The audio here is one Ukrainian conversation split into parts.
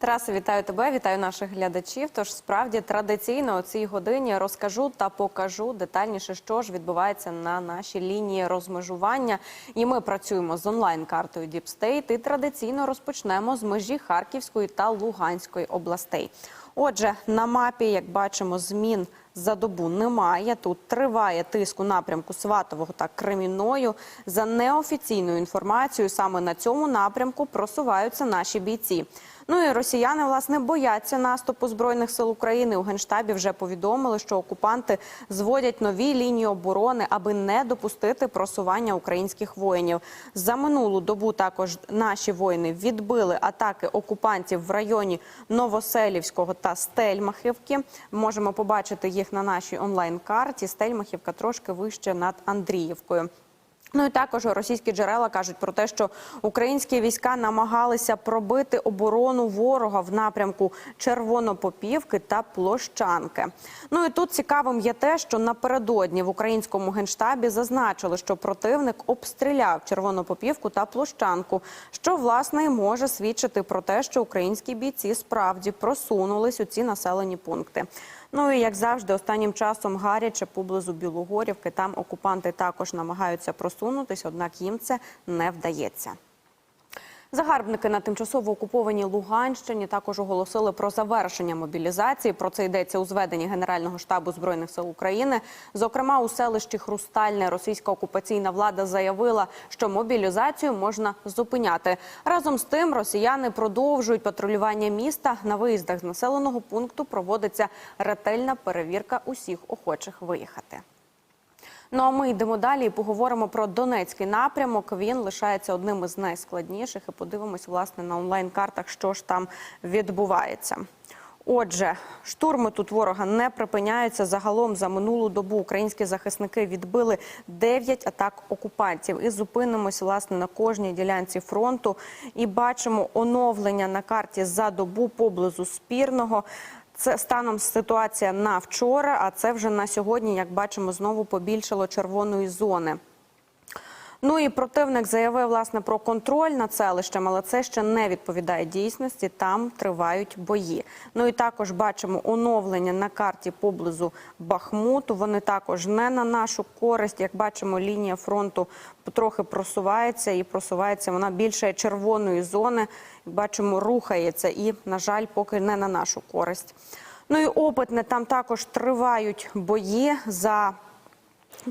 Тарасе, вітаю тебе, вітаю наших глядачів. Тож справді традиційно о цій годині розкажу та покажу детальніше, що ж відбувається на нашій лінії розмежування. І ми працюємо з онлайн-картою State і традиційно розпочнемо з межі Харківської та Луганської областей. Отже, на мапі, як бачимо, змін за добу немає. Тут триває тиск у напрямку Сватового та Кремінною. За неофіційною інформацією, саме на цьому напрямку просуваються наші бійці. Ну і росіяни власне бояться наступу збройних сил України. У генштабі вже повідомили, що окупанти зводять нові лінії оборони, аби не допустити просування українських воїнів. За минулу добу також наші воїни відбили атаки окупантів в районі Новоселівського та Стельмахівки. Можемо побачити їх на нашій онлайн-карті. Стельмахівка трошки вище над Андріївкою. Ну і також російські джерела кажуть про те, що українські війська намагалися пробити оборону ворога в напрямку Червонопопівки та Площанки. Ну і тут цікавим є те, що напередодні в українському генштабі зазначили, що противник обстріляв Червонопопівку та Площанку, що власне може свідчити про те, що українські бійці справді просунулись у ці населені пункти. Ну і як завжди, останнім часом гаряче поблизу Білогорівки. Там окупанти також намагаються просунутись, однак їм це не вдається. Загарбники на тимчасово окупованій Луганщині також оголосили про завершення мобілізації. Про це йдеться у зведенні Генерального штабу збройних сил України. Зокрема, у селищі Хрустальне російська окупаційна влада заявила, що мобілізацію можна зупиняти. Разом з тим, росіяни продовжують патрулювання міста. На виїздах з населеного пункту проводиться ретельна перевірка усіх охочих виїхати. Ну а ми йдемо далі і поговоримо про Донецький напрямок. Він лишається одним із найскладніших. І подивимось власне на онлайн-картах, що ж там відбувається. Отже, штурми тут ворога не припиняються. Загалом за минулу добу українські захисники відбили 9 атак окупантів. І зупинимось власне на кожній ділянці фронту. І бачимо оновлення на карті за добу поблизу спірного. Це станом ситуація на вчора, а це вже на сьогодні, як бачимо, знову побільшало червоної зони. Ну і противник заявив власне про контроль над селищем, але це ще не відповідає дійсності. Там тривають бої. Ну і також бачимо оновлення на карті поблизу Бахмуту. Вони також не на нашу користь. Як бачимо, лінія фронту трохи просувається і просувається вона більше червоної зони. Як бачимо, рухається і, на жаль, поки не на нашу користь. Ну і опитне там також тривають бої за.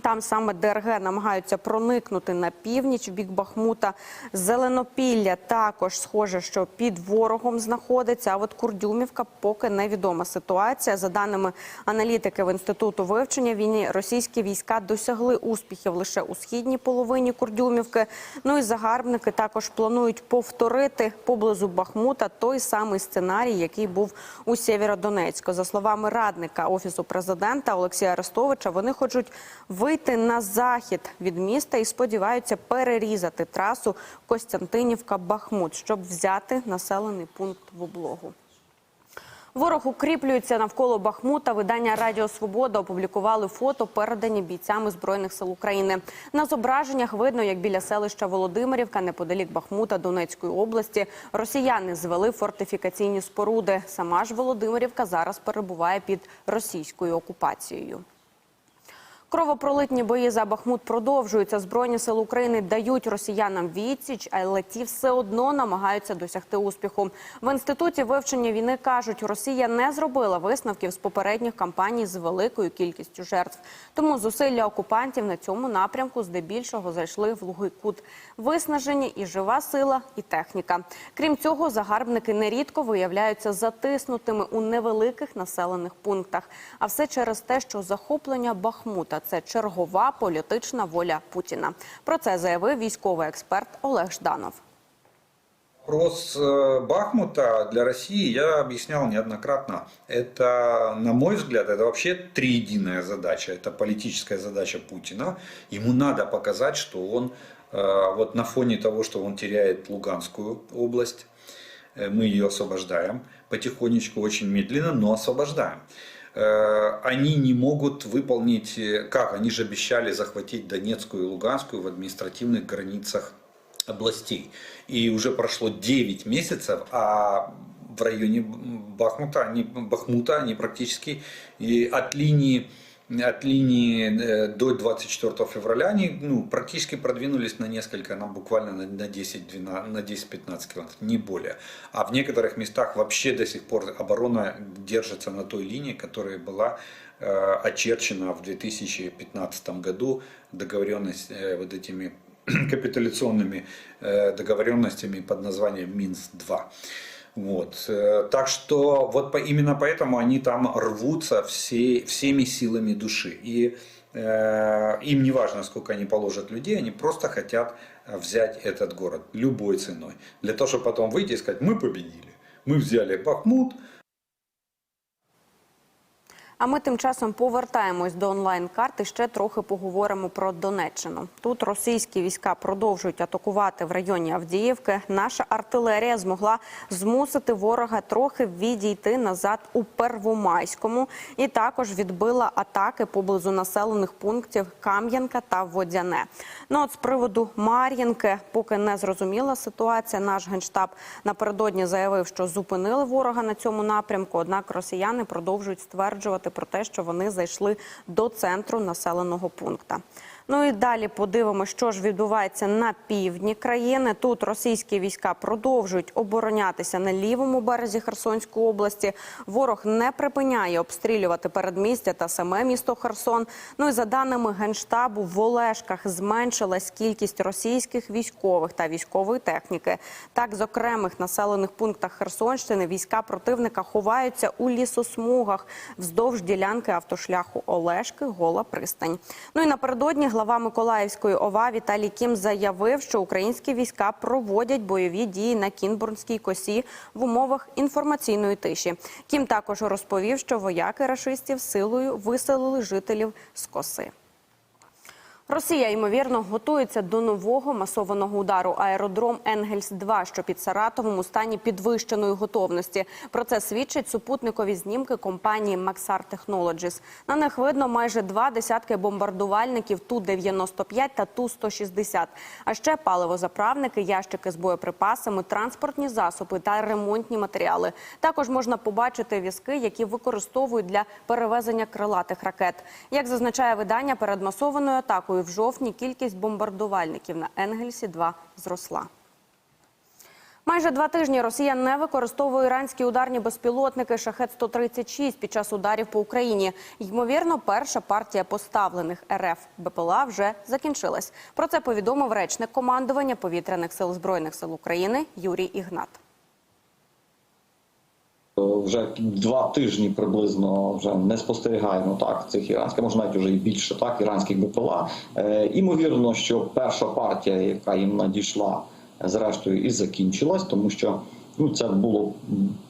Там саме ДРГ намагаються проникнути на північ в бік Бахмута. Зеленопілля також схоже, що під ворогом знаходиться. А от Курдюмівка поки невідома ситуація. За даними аналітиків інституту вивчення війни, російські війська досягли успіхів лише у східній половині Курдюмівки. Ну і загарбники також планують повторити поблизу Бахмута той самий сценарій, який був у Сєвєродонецьку. За словами радника офісу президента Олексія Арестовича, вони хочуть вийти на захід від міста і сподіваються перерізати трасу Костянтинівка-Бахмут, щоб взяти населений пункт в облогу. Ворог укріплюється навколо Бахмута. Видання Радіо Свобода опублікували фото, передані бійцями збройних сил України. На зображеннях видно, як біля селища Володимирівка, неподалік Бахмута Донецької області, росіяни звели фортифікаційні споруди. Сама ж Володимирівка зараз перебуває під російською окупацією. Кровопролитні бої за Бахмут продовжуються. Збройні сили України дають росіянам відсіч, але ті все одно намагаються досягти успіху. В інституті вивчення війни кажуть, Росія не зробила висновків з попередніх кампаній з великою кількістю жертв. Тому зусилля окупантів на цьому напрямку здебільшого зайшли в лугий кут. Виснажені і жива сила, і техніка. Крім цього, загарбники нерідко виявляються затиснутими у невеликих населених пунктах. А все через те, що захоплення Бахмута це чергова політична воля Путіна. Про це заявив військовий експерт Олег Жданов. Вопрос э, Бахмута для России я объяснял неоднократно. Это, на мой взгляд, это вообще триединая задача. Это политическая задача Путина. Ему надо показать, что он э, вот на фоне того, что он теряет Луганскую область, э, мы ее освобождаем потихонечку, очень медленно, но освобождаем. Э, Они не могут выполнить, э, как они же обещали захватить Донецкую и Луганскую в административных границах областей. И уже прошло 9 месяцев, а в районе Бахмута, они, Бахмута, они практически от линии от линии э, до 24 февраля они ну, практически продвинулись на несколько, на буквально на, на 10-12, на 10-15 километров, не более. А в некоторых местах вообще до сих пор оборона держится на той линии, которая была э, очерчена в 2015 году договоренность э, вот этими капитуляционными э, договоренностями под названием Минск-2. Вот. Так что вот по, именно поэтому они там рвутся все, всеми силами души. И э, им не важно, сколько они положат людей, они просто хотят взять этот город любой ценой. Для того, чтобы потом выйти и сказать, мы победили. Мы взяли Бахмут, А ми тим часом повертаємось до онлайн-карт і ще трохи поговоримо про Донеччину. Тут російські війська продовжують атакувати в районі Авдіївки. Наша артилерія змогла змусити ворога трохи відійти назад у Первомайському і також відбила атаки поблизу населених пунктів Кам'янка та Водяне. Ну от з приводу Мар'їнки, поки не зрозуміла ситуація, наш генштаб напередодні заявив, що зупинили ворога на цьому напрямку. Однак росіяни продовжують стверджувати про те, що вони зайшли до центру населеного пункта. Ну і далі подивимося, що ж відбувається на півдні країни. Тут російські війська продовжують оборонятися на лівому березі Херсонської області. Ворог не припиняє обстрілювати передмістя та саме місто Херсон. Ну і за даними генштабу, в Олешках зменшилась кількість російських військових та військової техніки. Так, з окремих населених пунктах Херсонщини війська противника ховаються у лісосмугах вздовж ділянки автошляху Олешки, Гола Пристань. Ну і напередодні глава Миколаївської ОВА Віталій Кім заявив, що українські війська проводять бойові дії на Кінбурнській косі в умовах інформаційної тиші. Кім також розповів, що вояки рашистів силою виселили жителів з коси. Росія ймовірно готується до нового масованого удару. Аеродром Енгельс 2 що під Саратовом у стані підвищеної готовності. Про це свідчать супутникові знімки компанії Maxar Technologies. На них видно майже два десятки бомбардувальників Ту-95 та Ту-160. А ще паливозаправники, ящики з боєприпасами, транспортні засоби та ремонтні матеріали. Також можна побачити візки, які використовують для перевезення крилатих ракет. Як зазначає видання, перед масованою атакою в жовтні кількість бомбардувальників на Енгельсі 2 зросла. Майже два тижні Росія не використовує іранські ударні безпілотники шахет 136 під час ударів по Україні. Ймовірно, перша партія поставлених РФ БПЛА вже закінчилась. Про це повідомив речник командування повітряних сил збройних сил України Юрій Ігнат. Вже два тижні приблизно вже не спостерігаємо так цих іранських, може навіть вже і більше так іранських БПЛА. Е, імовірно, що перша партія, яка їм надійшла, зрештою і закінчилась, тому що ну це було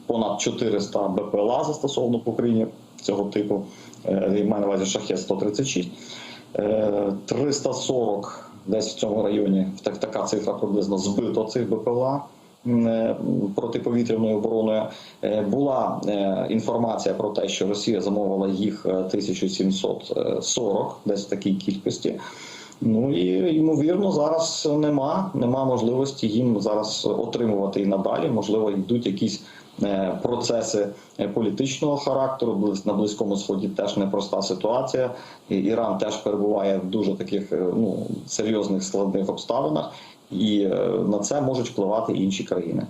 понад 400 БПЛА застосовано по Україні цього типу. Е, маю на увазі шахет 136. Е, 340 десь в цьому районі так, така цифра приблизно збито цих БПЛА протиповітряною обороною. Е, Була е, інформація про те, що Росія замовила їх е, 1740, десь в такій кількості. Ну і ймовірно, зараз нема, нема можливості їм зараз отримувати і надалі. Можливо, йдуть якісь е, процеси е, політичного характеру. На близькому сході теж непроста ситуація. Іран теж перебуває в дуже таких е, ну серйозних складних обставинах, і е, на це можуть впливати інші країни.